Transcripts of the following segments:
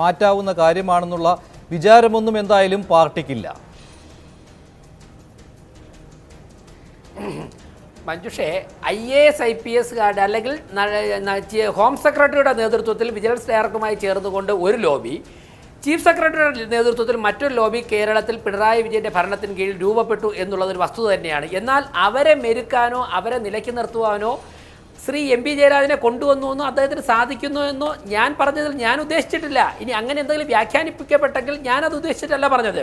മാറ്റാവുന്ന കാര്യമാണെന്നുള്ള വിചാരമൊന്നും എന്തായാലും പാർട്ടിക്കില്ല. മഞ്ജുഷേ I A S I P S card അല്ലെങ്കിൽ ഹോം സെക്രട്ടറിയുടെ നേതൃത്വത്തിൽ വിജിലൻസ് ഡയറക്ടറുമായി ചേർന്നുകൊണ്ട് ഒരു ലോബി ചീഫ് സെക്രട്ടറിയുടെ നേതൃത്വത്തിൽ മറ്റൊരു ലോബി കേരളത്തിൽ പിണറായി വിജയന്റെ ഭരണത്തിന് കീഴിൽ രൂപപ്പെട്ടു എന്നുള്ളതൊരു വസ്തുത തന്നെയാണ്. എന്നാൽ അവരെ മെരുക്കാനോ അവരെ നിലയ്ക്ക് നിർത്തുവാനോ ശ്രീ എം പി ജയരാജനെ കൊണ്ടുവന്നു എന്നോ അദ്ദേഹത്തിന് സാധിക്കുന്നു എന്നോ ഞാൻ പറഞ്ഞതിൽ ഞാൻ ഉദ്ദേശിച്ചിട്ടില്ല. ഇനി അങ്ങനെ എന്തെങ്കിലും വ്യാഖ്യാനിപ്പിക്കപ്പെട്ടെങ്കിൽ ഞാനത് ഉദ്ദേശിച്ചിട്ടല്ല പറഞ്ഞത്.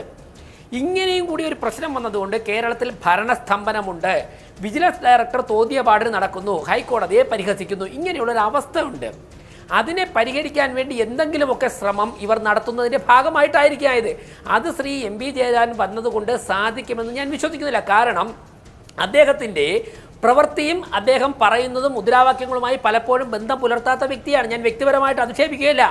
ഇങ്ങനെയും കൂടി ഒരു പ്രശ്നം വന്നതുകൊണ്ട് കേരളത്തിൽ ഭരണസ്തംഭനമുണ്ട്. വിജിലൻസ് ഡയറക്ടർ തോതിയ പാടിന് നടക്കുന്നു. ഹൈക്കോടതിയെ പരിഹസിക്കുന്നു. ഇങ്ങനെയുള്ള ഒരു അവസ്ഥയുണ്ട്. അതിനെ പരിഹരിക്കാൻ വേണ്ടി എന്തെങ്കിലുമൊക്കെ ശ്രമം ഇവർ നടത്തുന്നതിന്റെ ഭാഗമായിട്ടായിരിക്കും ഇത്. അത് ശ്രീ എം പി ജയരാജൻ വന്നതുകൊണ്ട് സാധിക്കുമെന്ന് ഞാൻ വിശ്വസിക്കുന്നില്ല. കാരണം അദ്ദേഹത്തിന്റെ പ്രവൃത്തിയും അദ്ദേഹം പറയുന്നതും മുദ്രാവാക്യങ്ങളുമായി പലപ്പോഴും ബന്ധം പുലർത്താത്ത വ്യക്തിയാണ്. ഞാൻ വ്യക്തിപരമായിട്ട് അധിക്ഷേപിക്കുകയില്ല.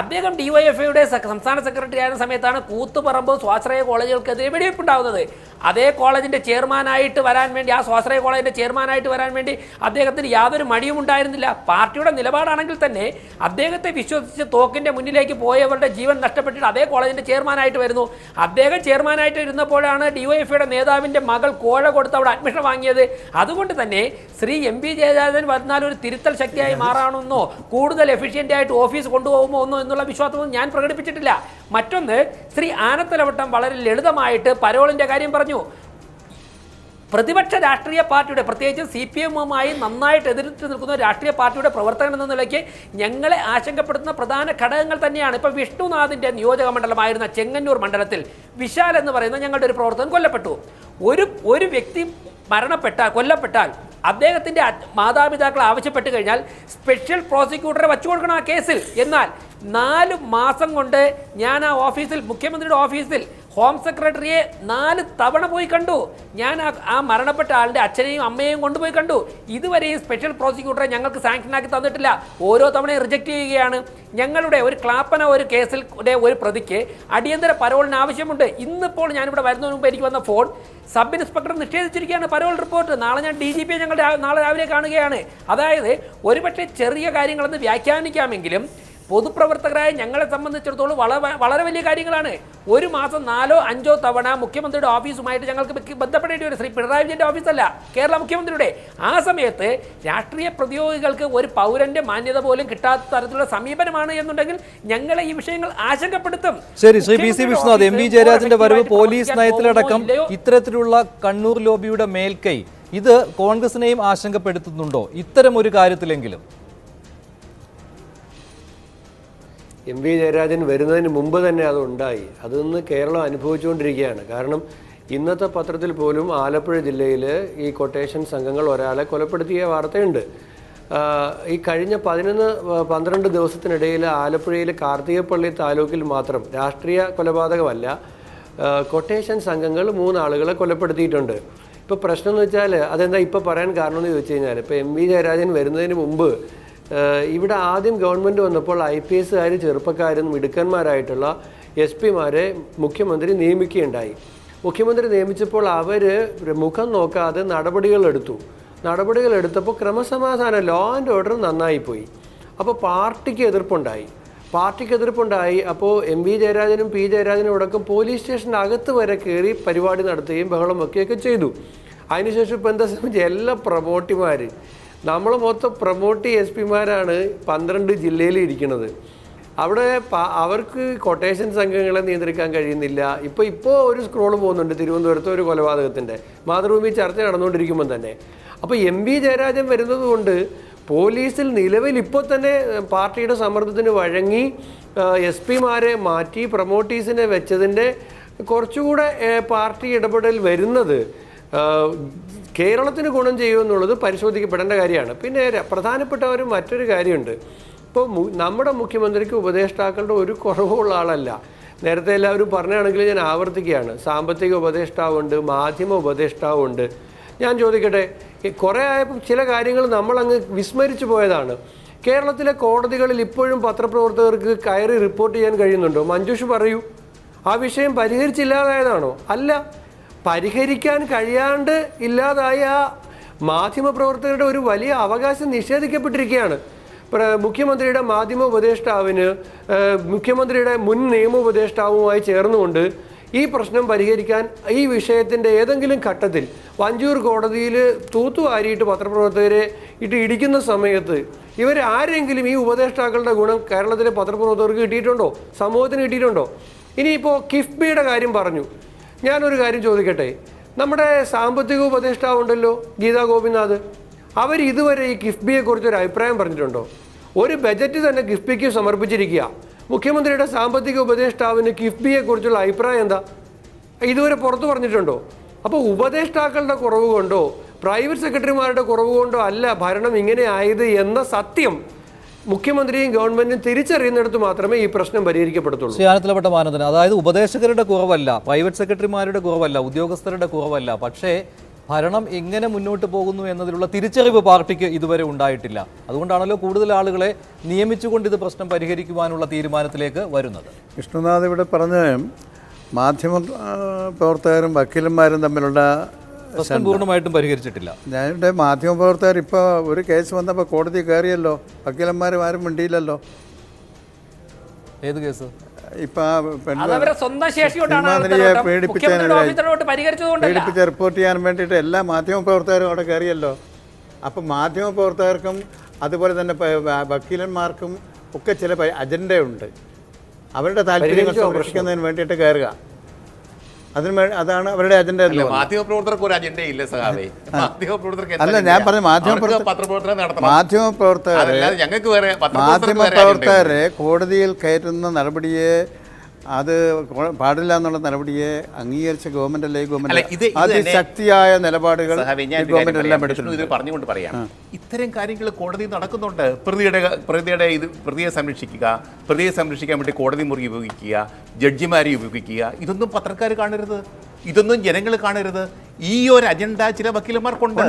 അദ്ദേഹം ഡിവൈഎഫ്ഐയുടെ സംസ്ഥാന സെക്രട്ടറി ആയിരുന്ന സമയത്താണ് കൂത്തുപറമ്പ് സ്വാശ്രയ കോളേജുകൾക്കെതിരെ വെടിവെപ്പുണ്ടാകുന്നത് അതേ കോളേജിന്റെ ചെയർമാനായിട്ട് വരാൻ വേണ്ടി ആ സ്വാശ്രയ കോളേജിന്റെ ചെയർമാനായിട്ട് വരാൻ വേണ്ടി അദ്ദേഹത്തിന് യാതൊരു മടിയും ഉണ്ടായിരുന്നില്ല. പാർട്ടിയുടെ നിലപാടാണെങ്കിൽ തന്നെ അദ്ദേഹത്തെ വിശ്വസിച്ച് തോക്കിന്റെ മുന്നിലേക്ക് പോയവരുടെ ജീവൻ നഷ്ടപ്പെട്ടിട്ട് അതേ കോളേജിന്റെ ചെയർമാനായിട്ട് വരുന്നു. അദ്ദേഹം ചെയർമാനായിട്ട് ഇരുന്നപ്പോഴാണ് ഡിവൈഎഫ്ഐയുടെ നേതാവിന്റെ മകൾ കോഴ കൊടുത്ത് അവിടെ അഡ്മിഷൻ വാങ്ങിയത്. അതുകൊണ്ട് തന്നെ ശ്രീ എം പി ജയരാജൻ വന്നാൽ ഒരു തിരുത്തൽ ശക്തിയായി മാറാണെന്നോ കൂടുതൽ എഫിഷ്യന്റ് ആയിട്ട് ഓഫീസ് കൊണ്ടുപോകുമോ എന്നോ എന്നുള്ള വിശ്വാസമൊന്നും ഞാൻ പ്രകടിപ്പിച്ചിട്ടില്ല. മറ്റൊന്ന് ശ്രീ ആനത്തലവട്ടം വളരെ ലളിതമായിട്ട് പരോളിന്റെ കാര്യം പറഞ്ഞു. പ്രതിപക്ഷ രാഷ്ട്രീയ പാർട്ടിയുടെ പ്രത്യേകിച്ച് സി പി എമ്മുമായി നന്നായിട്ട് എതിർത്ത് നിൽക്കുന്ന രാഷ്ട്രീയ പാർട്ടിയുടെ പ്രവർത്തനം എന്ന നിലയ്ക്ക് ഞങ്ങളെ ആശങ്കപ്പെടുത്തുന്ന പ്രധാന ഘടകങ്ങൾ തന്നെയാണ്. ഇപ്പോൾ വിഷ്ണുനാഥിന്റെ നിയോജക മണ്ഡലമായിരുന്ന ചെങ്ങന്നൂർ മണ്ഡലത്തിൽ വിശാൽ എന്ന് പറയുന്ന ഞങ്ങളുടെ ഒരു പ്രവർത്തകൻ കൊല്ലപ്പെട്ടു. ഒരു ഒരു വ്യക്തി മരണപ്പെട്ടാൽ കൊല്ലപ്പെട്ടാൽ അദ്ദേഹത്തിന്റെ മാതാപിതാക്കൾ ആവശ്യപ്പെട്ട് കഴിഞ്ഞാൽ സ്പെഷ്യൽ പ്രോസിക്യൂട്ടറെ വച്ചു കൊടുക്കണം ആ കേസിൽ. എന്നാൽ നാല് മാസം കൊണ്ട് ഞാൻ ആ ഓഫീസിൽ മുഖ്യമന്ത്രിയുടെ ഓഫീസിൽ ഹോം സെക്രട്ടറിയെ നാല് തവണ പോയി കണ്ടു. ഞാൻ ആ മരണപ്പെട്ട ആളുടെ അച്ഛനെയും അമ്മയെയും കൊണ്ടുപോയി കണ്ടു. ഇതുവരെ സ്പെഷ്യൽ പ്രോസിക്യൂട്ടറെ ഞങ്ങൾക്ക് സാങ്ഷൻ ആക്കി തന്നിട്ടില്ല. ഓരോ തവണയും റിജക്റ്റ് ചെയ്യുകയാണ്. ഞങ്ങളുടെ ഒരു ക്ലാപ്പന ഒരു കേസിൽ ഒരു പ്രതിക്ക് അടിയന്തര പരോളിന് ആവശ്യമുണ്ട്. ഇന്നിപ്പോൾ ഞാനിവിടെ വരുന്നതിന് മുമ്പ് എനിക്ക് വന്ന ഫോൺ സബ് ഇൻസ്പെക്ടർ നിഷേധിച്ചിരിക്കുകയാണ് പരോൾ റിപ്പോർട്ട് നാളെ ഞാൻ ഡി ജി പിയെ ഞങ്ങൾ നാളെ രാവിലെ കാണുകയാണ്. അതായത് ഒരുപക്ഷെ ചെറിയ കാര്യങ്ങളെന്ന് വ്യാഖ്യാനിക്കാമെങ്കിലും പൊതുപ്രവർത്തകരായ ഞങ്ങളെ സംബന്ധിച്ചിടത്തോളം വളരെ വളരെ വലിയ കാര്യങ്ങളാണ്. ഒരു മാസം നാലോ അഞ്ചോ തവണ മുഖ്യമന്ത്രിയുടെ ഓഫീസുമായിട്ട് ഞങ്ങൾക്ക് ബ- ബന്ധപ്പെടേണ്ടി വരും. ശ്രീ പിണറായി വിജയന്റെ ഓഫീസല്ല കേരള മുഖ്യമന്ത്രിയുടെ. ആ സമയത്ത് രാഷ്ട്രീയ പ്രതിയോഗികൾക്ക് ഒരു പൗരന്റെ മാന്യത പോലും കിട്ടാത്ത തരത്തിലുള്ള സമീപനമാണ് എന്നുണ്ടെങ്കിൽ ഞങ്ങളെ ഈ വിഷയങ്ങൾ ആശങ്കപ്പെടുത്തും. ശരി Shri P C Vishnunath M V ജയരാജന്റെ വരവ് പോലീസ് നയത്തിലടക്കം ഇത്തരത്തിലുള്ള കണ്ണൂർ ലോബിയുടെ മേൽക്കൈ. ഇത് കോൺഗ്രസിനെയും ആശങ്കപ്പെടുത്തുന്നുണ്ടോ? ഇത്തരം ഒരു കാര്യത്തിലെങ്കിലും. എം വി ജയരാജൻ വരുന്നതിന് മുമ്പ് തന്നെ അത് ഉണ്ടായി. അതൊന്ന് കേരളം അനുഭവിച്ചുകൊണ്ടിരിക്കുകയാണ്. കാരണം ഇന്നത്തെ പത്രത്തിൽ പോലും ആലപ്പുഴ ജില്ലയിൽ ഈ കൊട്ടേഷൻ സംഘങ്ങൾ ഒരാളെ കൊലപ്പെടുത്തിയ വാർത്തയുണ്ട്. ഈ കഴിഞ്ഞ പതിനൊന്ന് പന്ത്രണ്ട് ദിവസത്തിനിടയിൽ ആലപ്പുഴയിലെ കാർത്തികപ്പള്ളി താലൂക്കിൽ മാത്രം രാഷ്ട്രീയ കൊലപാതകമല്ല കൊട്ടേഷൻ സംഘങ്ങൾ മൂന്നാളുകളെ കൊലപ്പെടുത്തിയിട്ടുണ്ട്. ഇപ്പോൾ പ്രശ്നം എന്ന് വെച്ചാൽ അതെന്താ ഇപ്പോൾ പറയാൻ കാരണം എന്ന് ചോദിച്ചു കഴിഞ്ഞാൽ ഇപ്പോൾ എം വി ജയരാജൻ വരുന്നതിന് മുമ്പ് ഇവിടെ ആദ്യം ഗവൺമെന്റ് വന്നപ്പോൾ ഐ പി എസുകാർ ചെറുപ്പക്കാരും മിടുക്കന്മാരായിട്ടുള്ള എസ് പിമാരെ മുഖ്യമന്ത്രി നിയമിക്കുകയുണ്ടായി. മുഖ്യമന്ത്രി നിയമിച്ചപ്പോൾ അവർ മുഖം നോക്കാതെ നടപടികൾ എടുത്തു. നടപടികൾ എടുത്തപ്പോൾ ക്രമസമാധാനം ലോ ആൻഡ് ഓർഡർ നന്നായിപ്പോയി അപ്പോൾ പാർട്ടിക്ക് എതിർപ്പുണ്ടായി. പാർട്ടിക്ക് എതിർപ്പുണ്ടായി. അപ്പോൾ എം വി ജയരാജനും പി ജയരാജനും അടക്കം പോലീസ് സ്റ്റേഷന്റെ അകത്ത് വരെ കയറി പരിപാടി നടത്തുകയും ബഹളം വയ്ക്കുകയൊക്കെ ചെയ്തു. അതിനുശേഷം ഇപ്പോൾ എന്താ സംബന്ധിച്ച് എല്ലാ പ്രമോട്ടിമാർ നമ്മൾ മൊത്തം പ്രമോട്ട് എസ് പിമാരാണ് പന്ത്രണ്ട് ജില്ലയിൽ ഇരിക്കുന്നത്. അവിടെ അവർക്ക് കൊട്ടേഷൻ സംഘങ്ങളെ നിയന്ത്രിക്കാൻ കഴിയുന്നില്ല. ഇപ്പോൾ ഇപ്പോൾ ഒരു സ്ക്രോൾ പോകുന്നുണ്ട് തിരുവനന്തപുരത്ത് ഒരു കൊലപാതകത്തിന്റെ മാതൃഭൂമി ചർച്ച നടന്നുകൊണ്ടിരിക്കുമ്പോൾ തന്നെ. അപ്പോൾ എം വി ജയരാജൻ വരുന്നത് കൊണ്ട് പോലീസിൽ നിലവിൽ ഇപ്പോൾ തന്നെ പാർട്ടിയുടെ സമ്മർദ്ദത്തിന് വഴങ്ങി എസ് പിമാരെ മാറ്റി പ്രൊമോട്ടീസിനെ വെച്ചതിന്റെ കുറച്ചുകൂടെ പാർട്ടി ഇടപെടൽ വരുന്നത് കേരളത്തിന് ഗുണം ചെയ്യുമെന്നുള്ളത് പരിശോധിക്കപ്പെടേണ്ട കാര്യമാണ്. പിന്നെ പ്രധാനപ്പെട്ട ഒരു മറ്റൊരു കാര്യമുണ്ട്. ഇപ്പോൾ നമ്മുടെ മുഖ്യമന്ത്രിക്ക് ഉപദേഷ്ടാക്കളുടെ ഒരു കുറവുള്ള ആളല്ല. നേരത്തെ എല്ലാവരും പറഞ്ഞാണെങ്കിൽ ഞാൻ ആവർത്തിക്കുകയാണ്. സാമ്പത്തിക ഉപദേഷ്ടാവുണ്ട് മാധ്യമ ഉപദേഷ്ടാവുണ്ട്. ഞാൻ ചോദിക്കട്ടെ കുറേ ആയപ്പോൾ ചില കാര്യങ്ങൾ നമ്മളങ്ങ് വിസ്മരിച്ചു പോയതാണ്. കേരളത്തിലെ കോടതികളിൽ ഇപ്പോഴും പത്രപ്രവർത്തകർക്ക് കയറി റിപ്പോർട്ട് ചെയ്യാൻ കഴിയുന്നുണ്ടോ? മഞ്ജുഷ് പറയൂ. ആ വിഷയം പരിഹരിച്ചില്ലാതായതാണോ? അല്ല. പരിഹരിക്കാൻ കഴിയാണ്ട് ഇല്ലാതായ ആ മാധ്യമപ്രവർത്തകരുടെ ഒരു വലിയ അവകാശം നിഷേധിക്കപ്പെട്ടിരിക്കുകയാണ്. മുഖ്യമന്ത്രിയുടെ മാധ്യമ ഉപദേഷ്ടാവിന് മുഖ്യമന്ത്രിയുടെ മുൻ നിയമ ഉപദേഷ്ടാവുമായി ചേർന്നുകൊണ്ട് ഈ പ്രശ്നം പരിഹരിക്കാൻ ഈ വിഷയത്തിന്റെ ഏതെങ്കിലും ഘട്ടത്തിൽ വഞ്ചൂർ കോടതിയിൽ തൂത്തുവാരിയിട്ട് പത്രപ്രവർത്തകരെ ഇട്ട് ഇടിക്കുന്ന സമയത്ത് ഇവർ ആരെങ്കിലും ഈ ഉപദേഷ്ടാക്കളുടെ ഗുണം കേരളത്തിലെ പത്രപ്രവർത്തകർക്ക് കിട്ടിയിട്ടുണ്ടോ? സമൂഹത്തിന് കിട്ടിയിട്ടുണ്ടോ? ഇനിയിപ്പോൾ കിഫ്ബിയുടെ കാര്യം പറഞ്ഞു. ഞാനൊരു കാര്യം ചോദിക്കട്ടെ? നമ്മുടെ സാമ്പത്തിക ഉപദേഷ്ടാവുണ്ടല്ലോ ഗീതാ ഗോപിനാഥ്. അവർ ഇതുവരെ ഈ കിഫ്ബിയെ കുറിച്ച് ഒരു അഭിപ്രായം പറഞ്ഞിട്ടുണ്ടോ? ഒരു ബജറ്റ് തന്നെ കിഫ്ബിക്ക് സമർപ്പിച്ചിരിക്കുക. മുഖ്യമന്ത്രിയുടെ സാമ്പത്തിക ഉപദേഷ്ടാവിന് കിഫ്ബിയെ കുറിച്ചുള്ള അഭിപ്രായം എന്താ? ഇതുവരെ പുറത്തു പറഞ്ഞിട്ടുണ്ടോ? അപ്പോൾ ഉപദേഷ്ടാക്കളുടെ കുറവ് കൊണ്ടോ പ്രൈവറ്റ് സെക്രട്ടറിമാരുടെ കുറവ് കൊണ്ടോ അല്ല ഭരണം ഇങ്ങനെ ആയത് എന്ന സത്യം മുഖ്യമന്ത്രിയും ഗവൺമെന്റും തിരിച്ചറിയുന്നിടത്ത് മാത്രമേ ഈ പ്രശ്നം പരിഹരിക്കപ്പെടത്തുള്ളൂ. ശ്രീ മാനദണ്ഡം അതായത് ഉപദേശകരുടെ കുറവല്ല പ്രൈവറ്റ് സെക്രട്ടറിമാരുടെ കുറവല്ല ഉദ്യോഗസ്ഥരുടെ കുറവല്ല പക്ഷേ ഭരണം എങ്ങനെ മുന്നോട്ട് പോകുന്നു എന്നതിലുള്ള തിരിച്ചറിവ് പാർട്ടിക്ക് ഇതുവരെ ഉണ്ടായിട്ടില്ല. അതുകൊണ്ടാണല്ലോ കൂടുതൽ ആളുകളെ നിയമിച്ചുകൊണ്ട് ഇത് പ്രശ്നം പരിഹരിക്കുവാനുള്ള തീരുമാനത്തിലേക്ക് വരുന്നത്. വിഷ്ണുനാഥ് ഇവിടെ പറഞ്ഞ മാധ്യമ പ്രവർത്തകരും വക്കീലന്മാരും തമ്മിലുള്ള പ്രശ്നം പൂർണമായിട്ടും പരിഹരിച്ചിട്ടില്ല. ഞാനിവിടെ മാധ്യമ പ്രവർത്തകർ ഇപ്പോൾ ഒരു കേസ് വന്നപ്പോൾ കോടതി കയറിയല്ലോ. വക്കീലന്മാരും ആരും മിണ്ടിയില്ലല്ലോ. ഏത് കേസ്? ഇപ്പം പീഡിപ്പിച്ച് റിപ്പോർട്ട് ചെയ്യാൻ വേണ്ടിയിട്ട് എല്ലാ മാധ്യമ പ്രവർത്തകരും അവിടെ കയറിയല്ലോ. അപ്പം മാധ്യമ പ്രവർത്തകർക്കും അതുപോലെ തന്നെ വക്കീലന്മാർക്കും ഒക്കെ ചില അജണ്ടയുണ്ട്. അവരുടെ താല്പര്യങ്ങൾ സംരക്ഷിക്കുന്നതിന് വേണ്ടിയിട്ട് കയറുക. അതിന് അതാണ് അവരുടെ അജണ്ട മാധ്യമപ്രവർത്തകർക്ക് ഒരു അജണ്ട ഇല്ല സഹാബേ മാധ്യമ പ്രവർത്തകർക്ക് അല്ല, ഞാൻ പറഞ്ഞു മാധ്യമ അവർക്ക് പത്രപ്രവർത്തനം നടത്തണം. മാധ്യമ പ്രവർത്തകരെ അതല്ലാതെ ഞങ്ങൾക്ക് വേറെ മാധ്യമ പത്രപ്രവർത്തകർക്ക് വേറെ അജണ്ടയുണ്ട്. പ്രവർത്തകരെ കോടതിയിൽ കയറ്റുന്ന നടപടിയെ അത് പാടില്ല എന്നുള്ള നടപടിയെ അംഗീകരിച്ച ഗവൺമെന്റ് അല്ലേ ഗവൺമെന്റ് അതിശക്തിയായ നിലപാടുകൾ ഗവൺമെന്റ് എല്ലാം എടുത്തിട്ടുണ്ട്. ഇത് പറഞ്ഞുകൊണ്ട് പറയാം. ഇത്തരം കാര്യങ്ങൾ കോടതി നടക്കുന്നുണ്ട്. പ്രതിയുടെ പ്രതിയുടെ ഇത് പ്രതിയെ സംരക്ഷിക്കുക പ്രതിയെ സംരക്ഷിക്കാൻ വേണ്ടി കോടതി മുറി ഉപയോഗിക്കുക ജഡ്ജിമാരെ ഉപയോഗിക്കുക ഇതൊന്നും പത്രക്കാർ കാണരുത്. ഇതൊന്നും ജനങ്ങൾ കാണരുത്. ഈ ഒരു അജണ്ട ചില വക്കീലന്മാർക്കുണ്ട്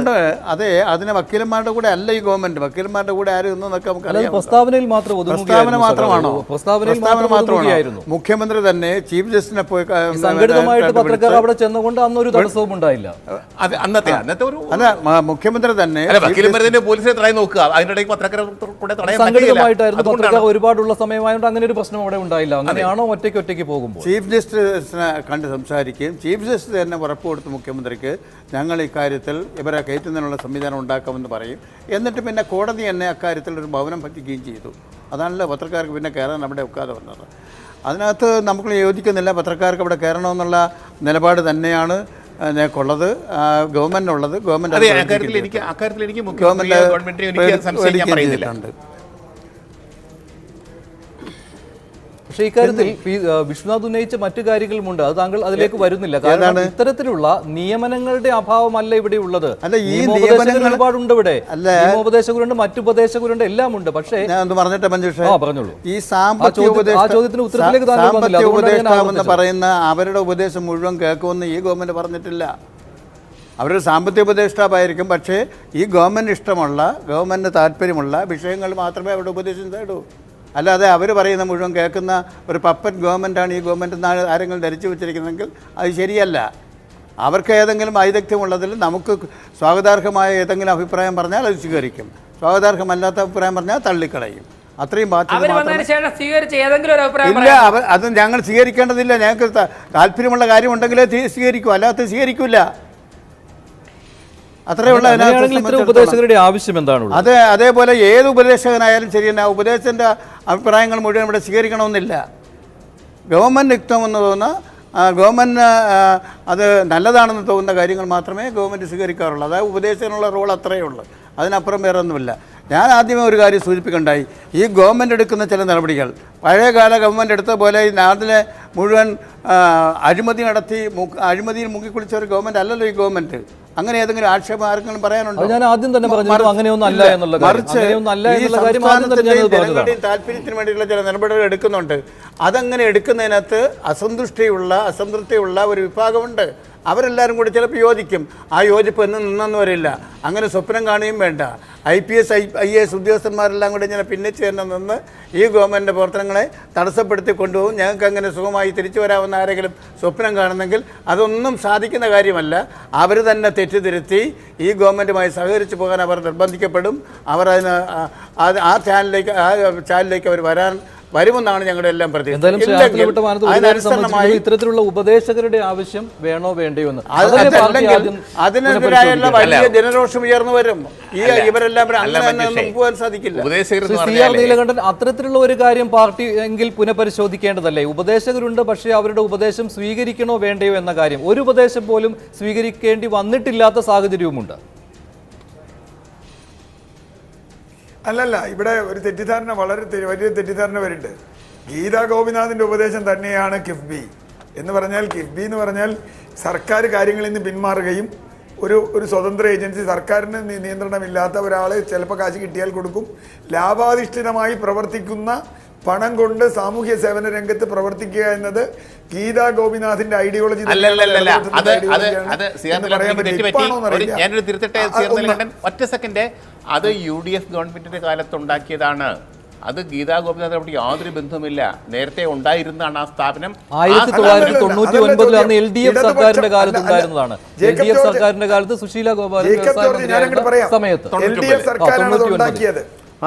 അതെ അതിന് വക്കീലന്മാരുടെ കൂടെ അല്ല ഈ ഗവൺമെന്റ് വക്കീലന്മാരുടെ കൂടെ ആരും ഒന്നൊക്കെ നമുക്ക് പ്രസ്താവനയിൽ മാത്രം പ്രസ്താവന മാത്രമാണോ? പ്രസ്താവനയിൽ പ്രസ്താവന മാത്രം മാത്രമാണോ? മുഖ്യമന്ത്രി തന്നെ ചീഫ് ജസ്റ്റിനെ പോയി സംഘടിതമായിട്ട് പത്രക്കാർ അവിടെ ചെന്നുകൊണ്ട് അന്നൊരു തടസ്സവും ഉണ്ടായില്ല. അത് അന്നത്തെ അന്നത്തെ ഒരു അല്ല മുഖ്യമന്ത്രി തന്നെ വക്കീലന്മാരെ പോലീസിനെ തടയാൻ നോക്കുക. അതിനിടയ്ക്ക് പത്രക്കാരെ കൂടെ തടയാൻ സംഘടിതമായിട്ടായിരുന്നു പത്രക്കാർ ഒരുപാടുള്ള സമയമായതുകൊണ്ട് അങ്ങനെ ഒരു പ്രശ്നം അവിടെ ഉണ്ടായില്ല. അങ്ങനെയാണോ ഒറ്റയ്ക്ക് ഒറ്റയ്ക്ക് പോകുമ്പോൾ? ചീഫ് ജസ്റ്റിസിനെ കണ്ട് സംസാരിക്കുകയും ചീഫ് ജസ്റ്റിസ് തന്നെ ഉറപ്പ് കൊടുത്തു മുഖ്യമന്ത്രിക്ക് ഞങ്ങൾ ഇക്കാര്യത്തിൽ ഇവരെ കയറ്റുന്നതിനുള്ള സംവിധാനം ഉണ്ടാക്കാമെന്ന് പറയും. എന്നിട്ട് പിന്നെ കോടതി തന്നെ അക്കാര്യത്തിൽ ഒരു ഭവനം പറ്റിക്കുകയും ചെയ്തു. അതാണല്ലോ പത്രക്കാർക്ക് പിന്നെ കയറാൻ അവിടെ ഒക്കാതെ വന്നത്. അതിനകത്ത് നമുക്ക് യോജിക്കുന്നില്ല പത്രക്കാർക്ക് അവിടെ കയറണമെന്നുള്ള നിലപാട് തന്നെയാണ് ുള്ളത് ഗവൺമെന്റിനുള്ളത് ഗവൺമെന്റ് അക്കാര്യത്തിൽ എനിക്ക് അക്കാര്യത്തിൽ എനിക്ക് എനിക്ക് പറയുന്നില്ല. പക്ഷേ ഇക്കാര്യത്തിൽ വിശ്വനാഥ് ഉന്നയിച്ച മറ്റു കാര്യങ്ങളുമുണ്ട്. അത് താങ്കൾ അതിലേക്ക് വരുന്നില്ല. കാരണം? ഇത്തരത്തിലുള്ള നിയമനങ്ങളുടെ അഭാവമല്ല ഇവിടെ ഉള്ളത്. അല്ല, ഈ നിയമനങ്ങൾ- ഒരുപാടുണ്ട് ഇവിടെ. നിയമോപദേശകരുണ്ട് മറ്റു ഉപദേശകരുണ്ട് എല്ലാം ഉണ്ട് പക്ഷേ പറഞ്ഞിട്ട് മഞ്ജുഷ? പറഞ്ഞോളൂ. ഈ സാമ്പത്തിക ചോദ്യത്തിന് ഉത്തരത്തിലേക്ക് സാമ്പത്തിക ഉപദേഷ്ടാവെന്ന് പറയുന്ന അവരുടെ ഉപദേശം മുഴുവൻ കേൾക്കുമെന്ന് ഈ ഗവൺമെന്റ് പറഞ്ഞിട്ടില്ല. അവരൊരു സാമ്പത്തിക ഉപദേഷ്ടാവായിരിക്കും പക്ഷേ ഈ ഗവൺമെന്റ് ഇഷ്ടമുള്ള ഗവൺമെന്റിന് താല്പര്യമുള്ള വിഷയങ്ങൾ മാത്രമേ അവരുടെ ഉപദേശം തേടൂ. അല്ലാതെ അവർ പറയുന്ന മുഴുവൻ കേൾക്കുന്ന ഒരു പപ്പറ്റ് ഗവൺമെന്റാണ് ഈ ഗവൺമെന്റ് എന്നാണ് ആരെങ്കിലും ധരിച്ചു വെച്ചിരിക്കുന്നതെങ്കിൽ അത് ശരിയല്ല. അവർക്ക് ഏതെങ്കിലും വൈദഗ്ധ്യമുള്ളതിൽ നമുക്ക് സ്വാഗതാർഹമായ ഏതെങ്കിലും അഭിപ്രായം പറഞ്ഞാൽ അത് സ്വീകരിക്കും. സ്വാഗതാർഹമല്ലാത്ത അഭിപ്രായം പറഞ്ഞാൽ തള്ളിക്കളയും. അത്രയും ഇല്ല? അത് ഞങ്ങൾ സ്വീകരിക്കേണ്ടതില്ല. ഞങ്ങൾക്ക് താല്പര്യമുള്ള കാര്യമുണ്ടെങ്കിലേ സ്വീകരിക്കൂ. അല്ലാത്ത സ്വീകരിക്കില്ല ഉപദേശകരുടെ ആവശ്യം അത് അതേപോലെ ഏത് ഉപദേശകനായാലും ശരി തന്നെ ആ ഉപദേശത്തിന്റെ അഭിപ്രായങ്ങൾ മുഴുവൻ ഇവിടെ സ്വീകരിക്കണമെന്നില്ല. ഗവൺമെന്റ് യുക്തമെന്ന് തോന്നുന്ന ഗവൺമെന്റ് അത് നല്ലതാണെന്ന് തോന്നുന്ന കാര്യങ്ങൾ മാത്രമേ ഗവൺമെന്റ് സ്വീകരിക്കാറുള്ളൂ. അതായത് ഉപദേശത്തിനുള്ള റോൾ അത്രയേ ഉള്ളൂ. അതിനപ്പുറം വേറെ ഒന്നുമില്ല ഞാൻ ആദ്യമേ ഒരു കാര്യം സൂചിപ്പിക്കണ്ടായി. ഈ ഗവൺമെന്റ് എടുക്കുന്ന ചില നടപടികൾ പഴയകാല ഗവൺമെന്റ് എടുത്ത പോലെ ഈ നാട്ടിലെ മുഴുവൻ അഴിമതി നടത്തി അഴിമതിയിൽ മുങ്ങിക്കുളിച്ച ഒരു ഗവൺമെന്റ് അല്ലല്ലോ ഈ ഗവൺമെന്റ് അങ്ങനെ ഏതെങ്കിലും ആക്ഷേപം ആർക്കെങ്കിലും പറയാനുണ്ടോ ഞാൻ ആദ്യം തന്നെ പറഞ്ഞു അങ്ങനെയൊന്നും അല്ല എന്നുള്ള. മറിച്ച് ഈ സംസ്ഥാനത്തിന്റെയും. ജനങ്ങളുടെയും താല്പര്യത്തിന് വേണ്ടിയിട്ടുള്ള ചില നിലപാടുകൾ എടുക്കുന്നുണ്ട്. അതങ്ങനെ എടുക്കുന്നതിനകത്ത് അസന്തുഷ്ടിയുള്ള അസംതൃപ്തിയുള്ള ഒരു വിഭാഗമുണ്ട്. അവരെല്ലാവരും കൂടി ചിലപ്പോൾ യോജിക്കും. ആ യോജിപ്പ് എന്ന് നിന്നെന്ന് വരില്ല. അങ്ങനെ സ്വപ്നം കാണുകയും വേണ്ട. I P S I I S ഉദ്യോഗസ്ഥന്മാരെല്ലാം കൂടി ഇങ്ങനെ പിന്നെ ചേർന്ന് നിന്ന് ഈ ഗവൺമെന്റിന്റെ പ്രവർത്തനങ്ങളെ തടസ്സപ്പെടുത്തി കൊണ്ടുപോകും. ഞങ്ങൾക്ക് അങ്ങനെ സുഖമായി തിരിച്ചു വരാവുന്ന ആരെങ്കിലും സ്വപ്നം കാണുന്നെങ്കിൽ അതൊന്നും സാധിക്കുന്ന കാര്യമല്ല. അവർ തന്നെ തെറ്റിദ്ധരുത്തി ഈ ഗവൺമെന്റുമായി സഹകരിച്ചു പോകാൻ അവർ നിർബന്ധിക്കപ്പെടും. അവർ അതിന് ആ ചാനലിലേക്ക് ആ ചാനലിലേക്ക് അവർ വരാൻ വരുമെന്നാണ് ഞങ്ങളുടെ എല്ലാം പ്രതീക്ഷ. ഇത്തരത്തിലുള്ള ഉപദേശകരുടെ ആവശ്യം വേണോ വേണ്ടയോ എന്ന്. അതിനെതിരായുള്ള വലിയ ജനരോഷം ഉയർന്നു വരും. ഈ ഇവരെല്ലാം പോകാൻ സാധിക്കില്ല. നീലകണ്ഠൻ അത്തരത്തിലുള്ള ഒരു കാര്യം പാർട്ടി എങ്കിൽ പുനഃപരിശോധിക്കേണ്ടതല്ലേ? ഉപദേശകരുണ്ട് പക്ഷേ അവരുടെ ഉപദേശം സ്വീകരിക്കണോ വേണ്ടയോ എന്ന കാര്യം. ഒരു ഉപദേശം പോലും സ്വീകരിക്കേണ്ടി വന്നിട്ടില്ലാത്ത സാഹചര്യവുമുണ്ട്. അല്ലല്ല ഇവിടെ ഒരു തെറ്റിദ്ധാരണ വളരെ വലിയ തെറ്റിദ്ധാരണ വരുന്നുണ്ട്. ഗീതാ ഗോപിനാഥിന്റെ ഉപദേശം തന്നെയാണ് കിഫ്ബി. എന്ന് പറഞ്ഞാൽ കിഫ്ബി എന്ന് പറഞ്ഞാൽ സർക്കാർ കാര്യങ്ങളിൽ നിന്ന് പിന്മാറുകയും ഒരു ഒരു സ്വതന്ത്ര ഏജൻസി സർക്കാരിന് നിയന്ത്രണമില്ലാത്ത ഒരാളെ ചിലപ്പോൾ കാശ് കിട്ടിയാൽ കൊടുക്കും. ലാഭാധിഷ്ഠിതമായി പ്രവർത്തിക്കുന്ന പണം കൊണ്ട് സാമൂഹ്യ സേവന രംഗത്ത് പ്രവർത്തിക്കുക എന്നത് ഗീതാ ഗോപിനാഥിന്റെ ഐഡിയോളജി. ഞാനൊരു തിരുത്തട്ടെ ഒറ്റ സെക്കൻഡ്. അത് യു ഡി എഫ് ഗവൺമെന്റിന്റെ കാലത്ത് ഉണ്ടാക്കിയതാണ് അത് ഗീതാ ഗോപിനാഥിനോട് യാതൊരു ബന്ധവുമില്ല. നേരത്തെ ഉണ്ടായിരുന്നതാണ് ആ സ്ഥാപനം. ആയിരത്തി തൊള്ളായിരത്തി തൊണ്ണൂറ്റി ഒൻപതിലാണ് ഒൻപതിൽ അന്ന് എൽ ഡി എഫ് സർക്കാരിന്റെ കാലത്ത്. ഉണ്ടായിരുന്നതാണ്. L Jacob D F George സർക്കാരിന്റെ കാലത്ത് സുശീല ഗോപാലൻ ജേക്കബ് ജോർജ് ഞാനങ്ങോട്ട് മന്ത്രിയായിരുന്ന പറയാം. സമയത്ത്.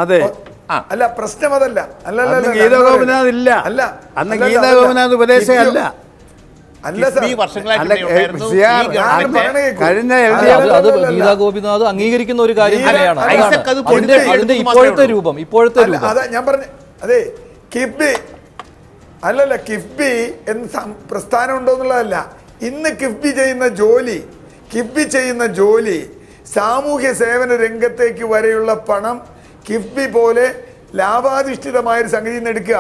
അത്. അല്ല പ്രശ്നം അതല്ല അല്ല അല്ല, അന്ന് അല്ല, ഗീതാ ഗോപിനാഥ് ഇല്ല. അല്ല അന്ന് ഗീതാ ഗോപിനാഥ് ഉപദേശകല്ല അല്ല. കഴിഞ്ഞ അത് ഗീതാ ഗോപിനാഥ് അംഗീകരിക്കുന്ന ഒരു കാര്യം തന്നെയാണ് അതിന്റെ ഇപ്പോഴത്തെ രൂപം ഇപ്പോഴത്തെ രൂപം. അതാ ഞാൻ പറഞ്ഞു അതെ കിഫ്ബി. അല്ലല്ല കിഫ്ബി എന്ന് പ്രസ്ഥാനം ഉണ്ടോ എന്നുള്ളതല്ല. ഇന്ന് കിഫ്ബി ചെയ്യുന്ന ജോലി കിഫ്ബി ചെയ്യുന്ന ജോലി സാമൂഹ്യ സേവന രംഗത്തേക്ക് വരെയുള്ള പണം കിഫ്ബി പോലെ ലാഭാധിഷ്ഠിതമായ ഒരു സംഗതി നിന്ന് എടുക്കുക.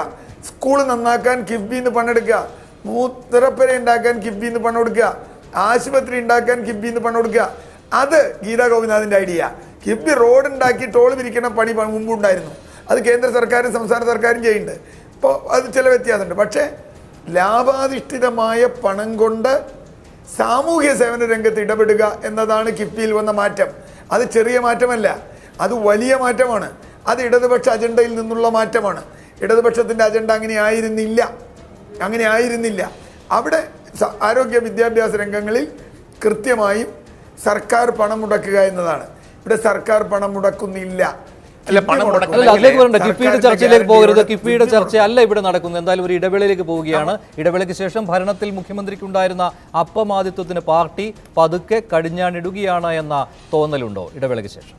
സ്കൂൾ നന്നാക്കാൻ കിഫ്ബി നിന്ന് പണെടുക്കുക മൂത്രപ്പര ഉണ്ടാക്കാൻ കിഫ്ബിന്ന് പണം കൊടുക്കുക ആശുപത്രി ഉണ്ടാക്കാൻ കിഫ്ബിന്ന് പണം കൊടുക്കുക അത് ഗീതാ ഗോപിനാഥിന്റെ ഐഡിയ കിഫ്ബി റോഡ് ഉണ്ടാക്കി ടോൾ പിരിക്കണ പണി മുമ്പ് ഉണ്ടായിരുന്നു. അത് കേന്ദ്ര സർക്കാരും സംസ്ഥാന സർക്കാരും ചെയ്യുന്നുണ്ട്. ഇപ്പോൾ അത് ചില വ്യത്യാസമുണ്ട്. പക്ഷേ ലാഭാധിഷ്ഠിതമായ പണം കൊണ്ട് സാമൂഹ്യ സേവന രംഗത്ത് ഇടപെടുക എന്നതാണ് കിഫ്ബിയിൽ വന്ന മാറ്റം. അത് ചെറിയ മാറ്റമല്ല. അത് വലിയ മാറ്റമാണ്. അത് ഇടതുപക്ഷ അജണ്ടയിൽ നിന്നുള്ള മാറ്റമാണ്. ഇടതുപക്ഷത്തിന്റെ അജണ്ട അങ്ങനെ ആയിരുന്നില്ല. അങ്ങനെ ആയിരുന്നില്ല. അവിടെ ആരോഗ്യ വിദ്യാഭ്യാസ രംഗങ്ങളിൽ കൃത്യമായും സർക്കാർ പണം മുടക്കുക എന്നതാണ്. ഇവിടെ സർക്കാർ പണം മുടക്കുന്നില്ല. അല്ല, പണം അതിലേക്ക് കിഫ്ബിയുടെ ചർച്ചയിലേക്ക് പോകരുത്. ഗ്യാരണ്ടിയോടെ കിഫ്ബിയുടെ ചർച്ച അല്ല ഇവിടെ നടക്കുന്നത്. എന്തായാലും ഒരു ഇടവേളയിലേക്ക് പോവുകയാണ്. ഇടവേളയ്ക്ക് ശേഷം ഭരണത്തിൽ മുഖ്യമന്ത്രിക്ക് ഉണ്ടായിരുന്ന അപ്പമാദിത്വത്തിന് പാർട്ടി പതുക്കെ കടിഞ്ഞാണിടുകയാണ് എന്ന തോന്നലുണ്ടോ? ഇടവേളയ്ക്ക് ശേഷം.